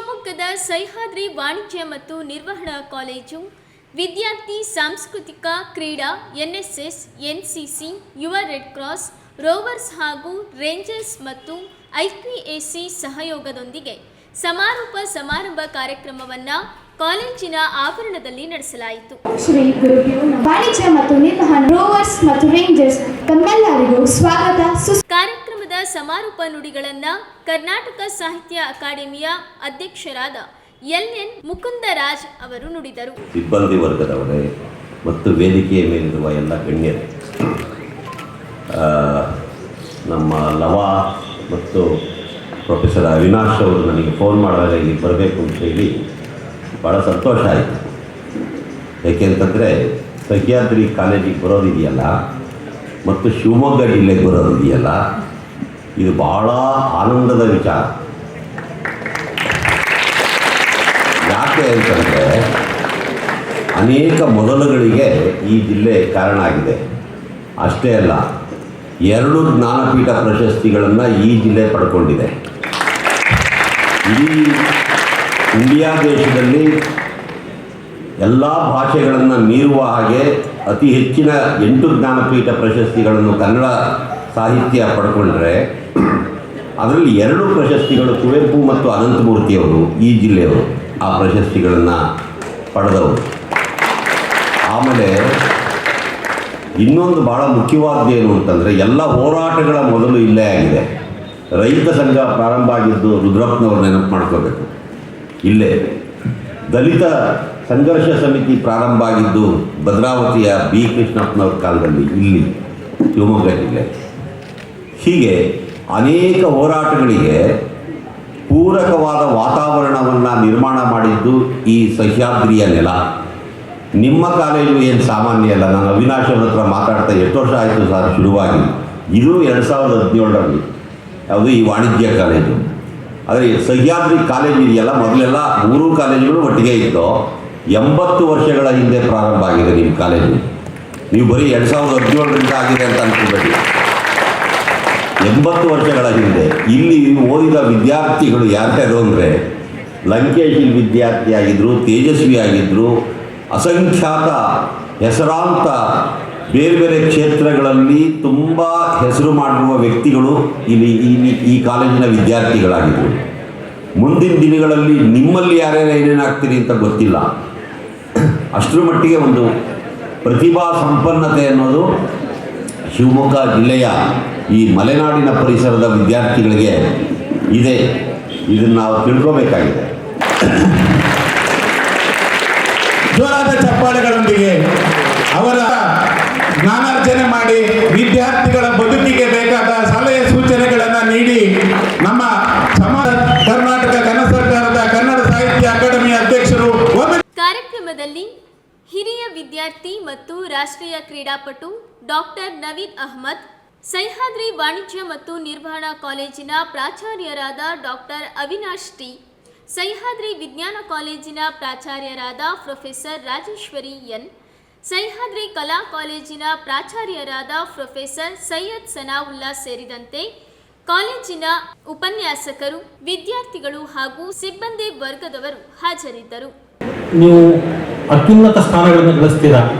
ಶಿವಮೊಗ್ಗದ ಸಹ್ಯಾದ್ರಿ ವಾಣಿಜ್ಯ ಮತ್ತು ನಿರ್ವಹಣಾ ಕಾಲೇಜು ವಿದ್ಯಾರ್ಥಿ ಸಾಂಸ್ಕೃತಿಕ ಕ್ರೀಡಾ ಎನ್ಎಸ್ಎಸ್ ಎನ್ಸಿಸಿ ಯುವ ರೆಡ್ ಕ್ರಾಸ್ ರೋವರ್ಸ್ ಹಾಗೂ ರೇಂಜರ್ಸ್ ಮತ್ತು ಐಪಿಎಸಿ ಸಹಯೋಗದೊಂದಿಗೆ ಸಮಾರೋಪ ಸಮಾರಂಭ ಕಾರ್ಯಕ್ರಮವನ್ನು ಕಾಲೇಜಿನ ಆವರಣದಲ್ಲಿ ನಡೆಸಲಾಯಿತು. ಶ್ರೀ ವಾಣಿಜ್ಯ ಮತ್ತು ನಿರ್ವಹಣಾ ರೋವರ್ಸ್ ಮತ್ತು ರೇಂಜರ್ಸ್ ತಮ್ಮೆಲ್ಲರಿಗೂ ಸ್ವಾಗತ. ಸುಸ್ ಕಾರ್ಯಕ್ರಮದ ಸಮಾರೋಪ ನುಡಿಗಳನ್ನು ಕರ್ನಾಟಕ ಸಾಹಿತ್ಯ ಅಕಾಡೆಮಿಯ ಅಧ್ಯಕ್ಷರಾದ ಎಲ್ ಎನ್ ಮುಕುಂದರಾಜ್ ಅವರು ನುಡಿದರು. ಸಿಬ್ಬಂದಿ ವರ್ಗದವರೇ ಮತ್ತು ವೇದಿಕೆಯ ಮೇಲಿರುವ ಎಲ್ಲ ಗಣ್ಯರೇ ನಮ್ಮ ಲವ ಮತ್ತು ಪ್ರೊಫೆಸರ್ ಅವಿನಾಶ್ ಅವರು ನನಗೆ ಫೋನ್ ಮಾಡಿದಾಗ ಇಲ್ಲಿ ಬರಬೇಕು ಅಂತ ಹೇಳಿ ಭಾಳ ಸಂತೋಷ ಆಯಿತು. ಏಕೆಂತಂದರೆ ಸಹ್ಯಾದ್ರಿ ಕಾಲೇಜಿಗೆ ಬರೋದಿದೆಯಲ್ಲ ಮತ್ತು ಶಿವಮೊಗ್ಗ ಜಿಲ್ಲೆಗೆ ಬರೋದಿದೆಯಲ್ಲ ಇದು ಬಹಳ ಆನಂದದ ವಿಚಾರ. ಯಾಕೆ ಅಂತಂದರೆ ಅನೇಕ ಮೊದಲುಗಳಿಗೆ ಈ ಜಿಲ್ಲೆ ಕಾರಣ ಆಗಿದೆ. ಅಷ್ಟೇ ಅಲ್ಲ, ಎರಡು ಜ್ಞಾನಪೀಠ ಪ್ರಶಸ್ತಿಗಳನ್ನು ಈ ಜಿಲ್ಲೆ ಪಡ್ಕೊಂಡಿದೆ. ಇಡೀ ಇಂಡಿಯಾ ದೇಶದಲ್ಲಿ ಎಲ್ಲ ಭಾಷೆಗಳನ್ನು ಮೀರುವ ಹಾಗೆ ಅತಿ ಹೆಚ್ಚಿನ ಎಂಟು ಜ್ಞಾನಪೀಠ ಪ್ರಶಸ್ತಿಗಳನ್ನು ಕನ್ನಡ ಸಾಹಿತ್ಯ ಪಡ್ಕೊಂಡ್ರೆ ಅದರಲ್ಲಿ ಎರಡು ಪ್ರಶಸ್ತಿಗಳು ಕುವೆಂಪು ಮತ್ತು ಅನಂತಮೂರ್ತಿಯವರು ಈ ಜಿಲ್ಲೆಯವರು. ಆ ಪ್ರಶಸ್ತಿಗಳನ್ನು ಪಡೆದವರು. ಆಮೇಲೆ ಇನ್ನೊಂದು ಭಾಳ ಮುಖ್ಯವಾದ್ದು ಏನು ಅಂತಂದರೆ, ಎಲ್ಲ ಹೋರಾಟಗಳ ಮೊದಲು ಇಲ್ಲೇ ಆಗಿದೆ. ರೈತ ಸಂಘ ಪ್ರಾರಂಭ ಆಗಿದ್ದು ರುದ್ರಪ್ಪನವ್ರು ನೆನಪು ಮಾಡ್ಕೋಬೇಕು. ಇಲ್ಲೇ. ದಲಿತ ಸಂಘರ್ಷ ಸಮಿತಿ ಪ್ರಾರಂಭ ಆಗಿದ್ದು ಭದ್ರಾವತಿಯ ಬಿ ಕೃಷ್ಣಪ್ಪನವ್ರ ಕಾಲದಲ್ಲಿ, ಇಲ್ಲಿ, ಶಿವಮೊಗ್ಗ ಜಿಲ್ಲೆ. ಹೀಗೆ ಅನೇಕ ಹೋರಾಟಗಳಿಗೆ ಪೂರಕವಾದ ವಾತಾವರಣವನ್ನು ನಿರ್ಮಾಣ ಮಾಡಿದ್ದು ಈ ಸಹ್ಯಾದ್ರಿಯ ನೆಲ. ನಿಮ್ಮ ಕಾಲೇಜು ಏನು ಸಾಮಾನ್ಯ ಅಲ್ಲ. ನಾನು ಅವಿನಾಶ್ ಅವ್ರ ಹತ್ರ ಮಾತಾಡ್ತಾ ಎಷ್ಟು ವರ್ಷ ಆಯಿತು ಸರ್ ಶುರುವಾಗಿ. ಇದು ಎರಡು ಸಾವಿರದ ಹದಿನೇಳರಲ್ಲಿ. ಯಾವುದು ಈ ವಾಣಿಜ್ಯ ಕಾಲೇಜು. ಆದರೆ ಸಹ್ಯಾದ್ರಿ ಕಾಲೇಜ್ ಇದೆಯಲ್ಲ, ಮೊದಲೆಲ್ಲ ಮೂರು ಕಾಲೇಜುಗಳು ಒಟ್ಟಿಗೆ ಇತ್ತು ಎಂಬತ್ತು ವರ್ಷಗಳ ಹಿಂದೆ ಪ್ರಾರಂಭ ಆಗಿದೆ ನಿಮ್ಮ ಕಾಲೇಜು. ನೀವು ಬರೀ ಎರಡು ಸಾವಿರದ ಹದಿನೇಳರಿಂದ ಆಗಿದೆ ಅಂತ ಅನ್ಕೋಬೇಡಿ ಎಂಬತ್ತು ವರ್ಷಗಳ ಹಿಂದೆ ಇಲ್ಲಿ ಓದಿದ ವಿದ್ಯಾರ್ಥಿಗಳು ಯಾರ್ಯಾರು ಅಂದರೆ ಲಂಕೇಶಿ ವಿದ್ಯಾರ್ಥಿಯಾಗಿದ್ದರು ತೇಜಸ್ವಿಯಾಗಿದ್ದರು ಅಸಂಖ್ಯಾತ ಹೆಸರಾಂತ ಬೇರೆ ಬೇರೆ ಕ್ಷೇತ್ರಗಳಲ್ಲಿ ತುಂಬ ಹೆಸರು ಮಾಡಿರುವ ವ್ಯಕ್ತಿಗಳು ಇಲ್ಲಿ ಈ ಈ ಕಾಲೇಜಿನ ವಿದ್ಯಾರ್ಥಿಗಳಾಗಿದ್ದರು ಮುಂದಿನ ದಿನಗಳಲ್ಲಿ ನಿಮ್ಮಲ್ಲಿ ಯಾರ್ಯಾರು ಏನೇನಾಗ್ತೀರಿ ಅಂತ ಗೊತ್ತಿಲ್ಲ. ಅಷ್ಟರ ಮಟ್ಟಿಗೆ ಒಂದು ಪ್ರತಿಭಾ ಸಂಪನ್ನತೆ ಅನ್ನೋದು ಶಿವಮೊಗ್ಗ ಜಿಲ್ಲೆಯ ಈ ಮಲೆನಾಡಿನ ಪರಿಸರದ ವಿದ್ಯಾರ್ಥಿಗಳಿಗೆ ಇದೆ. ಇದನ್ನು ನಾವು ತಿಳ್ಕೋಬೇಕಾಗಿದೆ. ಜೋರಾದ ಚಪ್ಪಾಳೆಗಳೊಂದಿಗೆ ಅವರ ಜ್ಞಾನಾರ್ಜನೆ ಮಾಡಿ ವಿದ್ಯಾರ್ಥಿಗಳ ಬದುಕಿಗೆ ಬೇಕಾದ ಸಲಹೆ ಸೂಚನೆಗಳನ್ನು ನೀಡಿ ನಮ್ಮ ವಿದ್ಯಾರ್ಥಿ ಮತ್ತು ರಾಷ್ಟ್ರೀಯ ಕ್ರೀಡಾಪಟು ಡಾಕ್ಟರ್ ನವೀದ್ ಅಹ್ಮದ್, ಸಹ್ಯಾದ್ರಿ ವಾಣಿಜ್ಯ ಮತ್ತು ನಿರ್ವಹಣಾ ಕಾಲೇಜಿನ ಪ್ರಾಚಾರ್ಯರಾದ ಡಾಕ್ಟರ್ ಅವಿನಾಶ್ ಟಿ, ಸಹ್ಯಾದ್ರಿ ವಿಜ್ಞಾನ ಕಾಲೇಜಿನ ಪ್ರಾಚಾರ್ಯರಾದ ಪ್ರೊಫೆಸರ್ ರಾಜೇಶ್ವರಿ ಎನ್, ಸಹ್ಯಾದ್ರಿ ಕಲಾ ಕಾಲೇಜಿನ ಪ್ರಾಚಾರ್ಯರಾದ ಪ್ರೊಫೆಸರ್ ಸೈಯದ್ ಸನಾವುಲ್ಲಾ ಸೇರಿದಂತೆ ಕಾಲೇಜಿನ ಉಪನ್ಯಾಸಕರು, ವಿದ್ಯಾರ್ಥಿಗಳು ಹಾಗೂ ಸಿಬ್ಬಂದಿ ವರ್ಗದವರು ಹಾಜರಿದ್ದರು. ನೀವು ಅತ್ಯುನ್ನತ ಸ್ಥಾನಗಳನ್ನು ಗಳಿಸ್ತೀರಾ?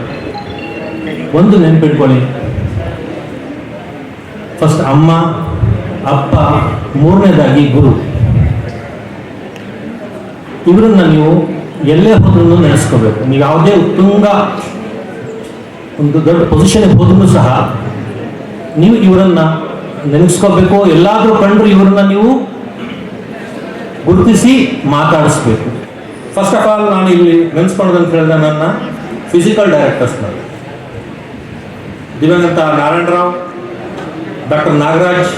ಒಂದು ನೆನ್ಪಿಟ್ಕೊಳ್ಳಿ. ಫಸ್ಟ್ ಅಮ್ಮ, ಅಪ್ಪ, ಮೂರನೇದಾಗಿ ಗುರು. ಇವರನ್ನ ನೀವು ಎಲ್ಲೇ ಹೋದ್ರೂ ನೆನೆಸ್ಕೋಬೇಕು. ನೀವು ಯಾವುದೇ ಉತ್ತುಂಗ, ಒಂದು ದೊಡ್ಡ ಪೊಸಿಷನ್ ಹೋದ್ರೂ ಸಹ ನೀವು ಇವರನ್ನ ನೆನೆಸ್ಕೋಬೇಕು ಎಲ್ಲಾದರೂ ಕಂಡ್ರು ಇವರನ್ನ ನೀವು ಗುರುತಿಸಿ ಮಾತಾಡಿಸ್ಬೇಕು. ಫಸ್ಟ್ ಆಫ್ ಆಲ್ ನಾನು ಇಲ್ಲಿ ನೆನೆಸ್ಕೊಳ್ಳೋದು ಅಂತ ಹೇಳಿದ್ರೆ ನನ್ನ ಫಿಸಿಕಲ್ ಡೈರೆಕ್ಟರ್ಸ್ನ ದಿವಂಗತ Narayanarao doctor Nagaraj,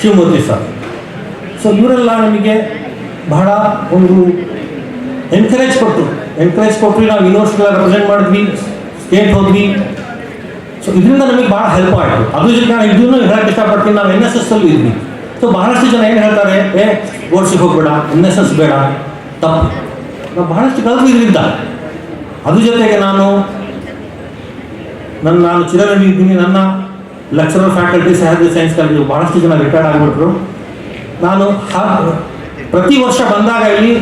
Shivamurthy sir. So ಇವರೆಲ್ಲ ನಮಗೆ ಬಹಳ ಒಂದು ಎನ್ಕರೇಜ್ ಕೊಟ್ಟರು ಎನ್ಕರೇಜ್ ಕೊಟ್ಟರು ನಾವು ಯೂನಿವರ್ಸಿಟಿ ರೆಪ್ರೆಸೆಂಟ್ ಮಾಡಿದ್ವಿ ಸ್ಟೇಟ್ ಹೋದ್ವಿ. ಸೊ ಇದರಿಂದ ನಮಗೆ ಭಾಳ ಹೆಲ್ಪ್ ಆಯಿತು. ಅದ್ರ ಜೊತೆ ನಾನು ಇದನ್ನು ಹೇಳಕ್ಕೆ ಇಷ್ಟಪಡ್ತೀನಿ. ನಾವು ಎನ್ ಎಸ್ ಎಸ್ ಅಲ್ಲಿ ಇದ್ವಿ. ಸೊ ಬಹಳಷ್ಟು ಜನ ಏನು ಹೇಳ್ತಾರೆ, ಏ ಓಡಿಸಿಗೆ ಹೋಗ್ಬೇಡ ಎನ್ ಎಸ್ ಎಸ್ ಬೇಡ ತಪ್ಪು. ನಾವು ಬಹಳಷ್ಟು ಕಲಿತು ಇದರಿಂದ ಅದ್ರ ಜೊತೆಗೆ ನಾನು ನನ್ನ ನಾನು ಚಿರದಲ್ಲಿ ಇದ್ದೀನಿ. ನನ್ನ ಲೆಕ್ಚರರ್ ಫ್ಯಾಕಲ್ಟಿ ಸಹಜ ಸೈನ್ಸ್ ಕಾಲೇಜು ಬಹಳಷ್ಟು ಜನ ರಿಟೈರ್ಡ್ ಆಗಿಬಿಟ್ರು. ನಾನು ಪ್ರತಿ ವರ್ಷ ಬಂದಾಗ ಇಲ್ಲಿ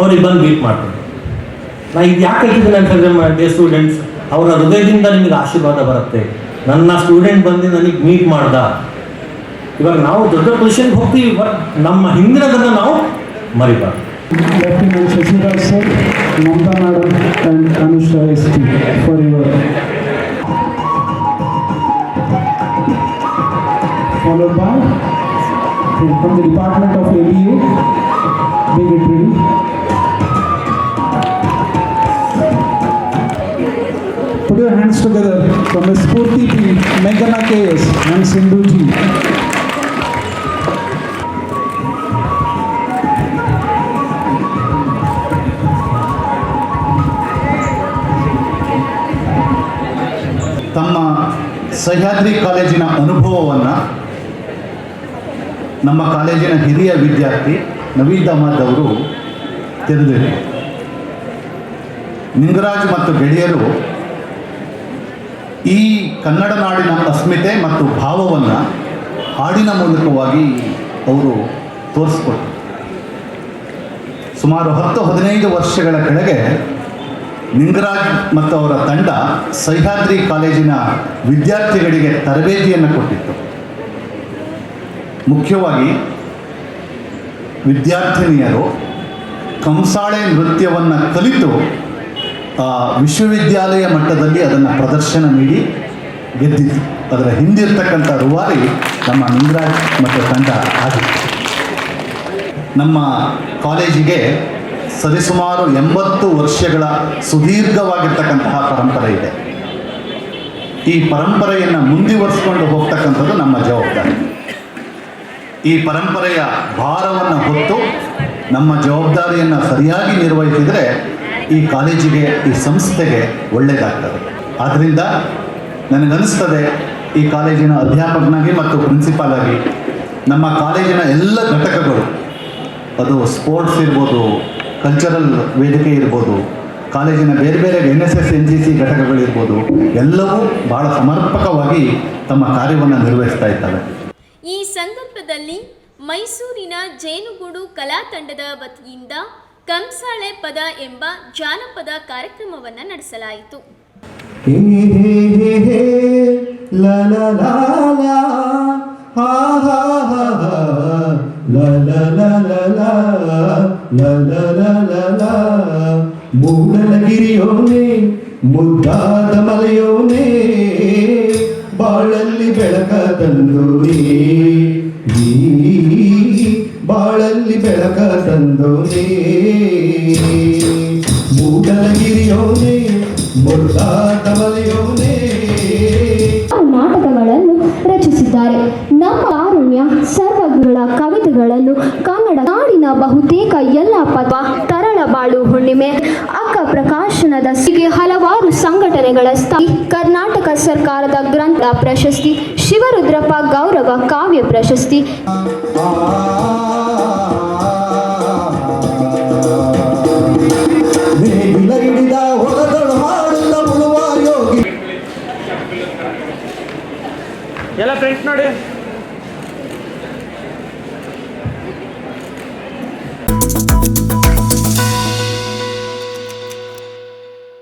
ಅವ್ರಿಗೆ ಬಂದು ಮೀಟ್ ಮಾಡ್ತೀನಿ. ನಾನು ಇದು ಯಾಕೆ ಹೇಳ್ತಿದ್ದೀನಿ ಹೇಳಿದ್ರೆ ಡೇ ಸ್ಟೂಡೆಂಟ್ಸ್ ಅವರ ಹೃದಯದಿಂದ ನಿಮಗೆ ಆಶೀರ್ವಾದ ಬರುತ್ತೆ. ನನ್ನ ಸ್ಟೂಡೆಂಟ್ ಬಂದು ನನಗೆ ಮೀಟ್ ಮಾಡ್ದ. ಇವಾಗ ನಾವು ದೊಡ್ಡ ಪೊಸಿಷನ್ಗೆ ಹೋಗ್ತೀವಿ ಬಟ್ ನಮ್ಮ ಹಿಂದಿನದನ್ನು ನಾವು ಮರಿಬಾರ್ದು. Lieutenant Shashiraj sir, Mamta madam and Anushra ST for your followed by from the Department of ABA, big it ready. Put your hands together from Spurti team, Meghana KS and Sindhu ji. Sahyadri ಕಾಲೇಜಿನ ಅನುಭವವನ್ನು ನಮ್ಮ ಕಾಲೇಜಿನ ಹಿರಿಯ ವಿದ್ಯಾರ್ಥಿ ನವೀನ್ ಅಹಮದ್ ಅವರು ತೆರೆದಿದೆ ನಿಂಗರಾಜ್ ಮತ್ತು ಗೆಳೆಯರು ಈ ಕನ್ನಡ ನಾಡಿನ ಅಸ್ಮಿತೆ ಮತ್ತು ಭಾವವನ್ನು ಹಾಡಿನ ಮೂಲಕವಾಗಿ ಅವರು ತೋರಿಸ್ಕೊಟ್ರು. ಸುಮಾರು ಹತ್ತು ಹದಿನೈದು ವರ್ಷಗಳ ಕೆಳಗೆ ನಿಂಗರಾಜ್ ಮತ್ತು ಅವರ ತಂಡ ಸಹ್ಯಾದ್ರಿ ಕಾಲೇಜಿನ ವಿದ್ಯಾರ್ಥಿಗಳಿಗೆ ತರಬೇತಿಯನ್ನು ಕೊಟ್ಟಿತ್ತು. ಮುಖ್ಯವಾಗಿ ವಿದ್ಯಾರ್ಥಿನಿಯರು ಕಂಸಾಳೆ ನೃತ್ಯವನ್ನು ಕಲಿತು ಆ, ವಿಶ್ವವಿದ್ಯಾಲಯ ಮಟ್ಟದಲ್ಲಿ ಅದನ್ನು ಪ್ರದರ್ಶನ ನೀಡಿ ಗೆದ್ದಿತ್ತು ಅದರ ಹಿಂದಿರ್ತಕ್ಕಂಥ ರೂವಾರಿ ನಮ್ಮ ನಿಂಗರಾಜ್ ಮತ್ತು ತಂಡ ಆಗಿತ್ತು. ನಮ್ಮ ಕಾಲೇಜಿಗೆ ಸರಿಸುಮಾರು ಎಂಬತ್ತು ವರ್ಷಗಳ ಸುದೀರ್ಘವಾಗಿರ್ತಕ್ಕಂತಹ ಪರಂಪರೆ ಇದೆ. ಈ ಪರಂಪರೆಯನ್ನು ಮುಂದುವರಿಸಿಕೊಂಡು ಹೋಗ್ತಕ್ಕಂಥದ್ದು ನಮ್ಮ ಜವಾಬ್ದಾರಿ. ಈ ಪರಂಪರೆಯ ಭಾರವನ್ನು ಹೊತ್ತು ನಮ್ಮ ಜವಾಬ್ದಾರಿಯನ್ನು ಸರಿಯಾಗಿ ನಿರ್ವಹಿಸಿದರೆ ಈ ಕಾಲೇಜಿಗೆ, ಈ ಸಂಸ್ಥೆಗೆ ಒಳ್ಳೆಯದಾಗ್ತದೆ ಆದ್ದರಿಂದ ನನಗನ್ನಿಸ್ತದೆ ಈ ಕಾಲೇಜಿನ ಅಧ್ಯಾಪಕನಾಗಿ ಮತ್ತು ಪ್ರಿನ್ಸಿಪಾಲ್ ಆಗಿ ನಮ್ಮ ಕಾಲೇಜಿನ ಎಲ್ಲ ಘಟಕಗಳು, ಅದು ಸ್ಪೋರ್ಟ್ಸ್ ಇರ್ಬೋದು ಕಲ್ಚರಲ್ ವೇದಿಕೆ ಇರ್ಬೋದು ಕಾಲೇಜಿನ ಬೇರೆ ಬೇರೆ N S S N C C ಘಟಕಗಳಿರ್ಬೋದು ಎಲ್ಲವೂ ಬಹಳ ಸಮರ್ಪಕವಾಗಿ ತಮ್ಮ ಕಾರ್ಯವನ್ನು ನಿರ್ವಹಿಸ್ತಾ ಇದ್ದಾವೆ. ಈ ಸಂದರ್ಭದಲ್ಲಿ ಮೈಸೂರಿನ ಜೇನುಗೂಡು ಕಲಾ ತಂಡದ ವತಿಯಿಂದ ಕಂಸಾಳೆ ಪದ ಎಂಬ ಜಾನಪದ ಕಾರ್ಯಕ್ರಮವನ್ನು ನಡೆಸಲಾಯಿತು. ಹೇ ಹೇ ಹೇ ಹೇ ಮೂಡಲಗಿರಿಯೋನೆ ಮುದ್ದಾದ ಮಲೆಯೋನೇ, ಬಾಳಲ್ಲಿ ಬೆಳಕ ತಂದೋನೇ. ಬಾಳಲ್ಲಿ ಬೆಳಕ ತಂದೋನೇ. ಮೂಡಲಗಿರಿಯೋನೇ ಮುದ್ದಾದ ಮಲೆಯೋನೇ. ನಾಟಕಗಳನ್ನು ರಚಿಸಿದ್ದಾರೆ. ನಮ್ಮ ಆರುಣ್ಯ ಸರ್ವಗುರುಳ ಕವಿತೆಗಳನ್ನು ಬಹುತೇಕ ಎಲ್ಲ ಪದ ತರಳಬಾಳು ಹುಣ್ಣಿಮೆ. ಅಕ್ಕ ಪ್ರಕಾಶನದ ಸಿಗೆ ಹಲವಾರು ಸಂಘಟನೆಗಳ ಸ್ಥಾಯಿ. ಕರ್ನಾಟಕ ಸರ್ಕಾರದ ಗ್ರಂಥ ಪ್ರಶಸ್ತಿ. ಶಿವರುದ್ರಪ್ಪ ಗೌರವ ಕಾವ್ಯ ಪ್ರಶಸ್ತಿ.